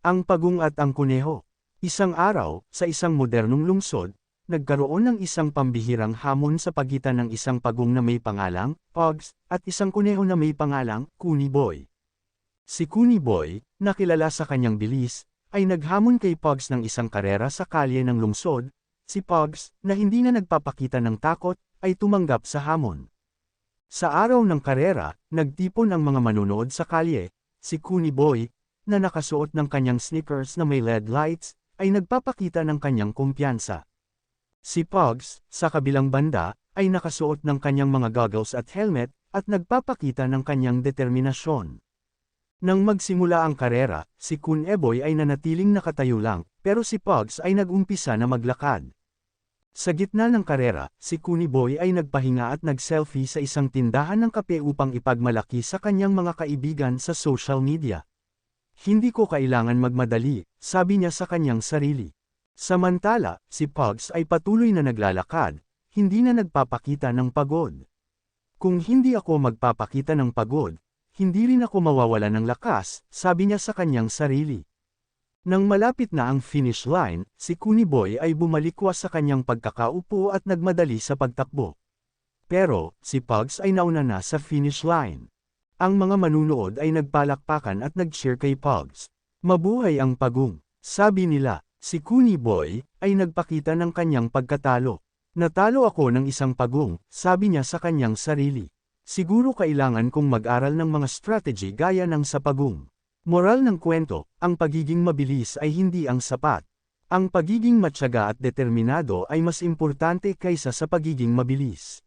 Ang pagong at ang kuneho. Isang araw, sa isang modernong lungsod, nagkaroon ng isang pambihirang hamon sa pagitan ng isang pagong na may pangalang, Pogs, at isang kuneho na may pangalang, Kuni Boy. Si Kuni Boy, na kilala sa kanyang bilis, ay naghamon kay Pogs ng isang karera sa kalye ng lungsod, si Pogs, na hindi na nagpapakita ng takot, ay tumanggap sa hamon. Sa araw ng karera, nagtipon ang mga manunood sa kalye, si Kuni Boy, na nakasuot ng kanyang sneakers na may LED lights, ay nagpapakita ng kanyang kumpiyansa. Si Pogs, sa kabilang banda, ay nakasuot ng kanyang mga goggles at helmet, at nagpapakita ng kanyang determinasyon. Nang magsimula ang karera, si Kun Eboy ay nanatiling nakatayo lang, pero si Pogs ay nagumpisa na maglakad. Sa gitna ng karera, si Kuni Boy ay nagpahinga at nag-selfie sa isang tindahan ng kape upang ipagmalaki sa kanyang mga kaibigan sa social media. Hindi ko kailangan magmadali, sabi niya sa kanyang sarili. Samantala, si Pugs ay patuloy na naglalakad, hindi na nagpapakita ng pagod. Kung hindi ako magpapakita ng pagod, hindi rin ako mawawala ng lakas, sabi niya sa kanyang sarili. Nang malapit na ang finish line, si Kuniboy ay bumalikwas sa kanyang pagkakaupo at nagmadali sa pagtakbo. Pero, si Pugs ay nauna na sa finish line. Ang mga manunood ay nagpalakpakan at nag-cheer kay Pogs. Mabuhay ang pagong. Sabi nila, si Kuni Boy, ay nagpakita ng kanyang pagkatalo. Natalo ako ng isang pagong, sabi niya sa kanyang sarili. Siguro kailangan kong mag-aral ng mga strategy gaya ng sa pagong. Moral ng kwento, ang pagiging mabilis ay hindi ang sapat. Ang pagiging matyaga at determinado ay mas importante kaysa sa pagiging mabilis.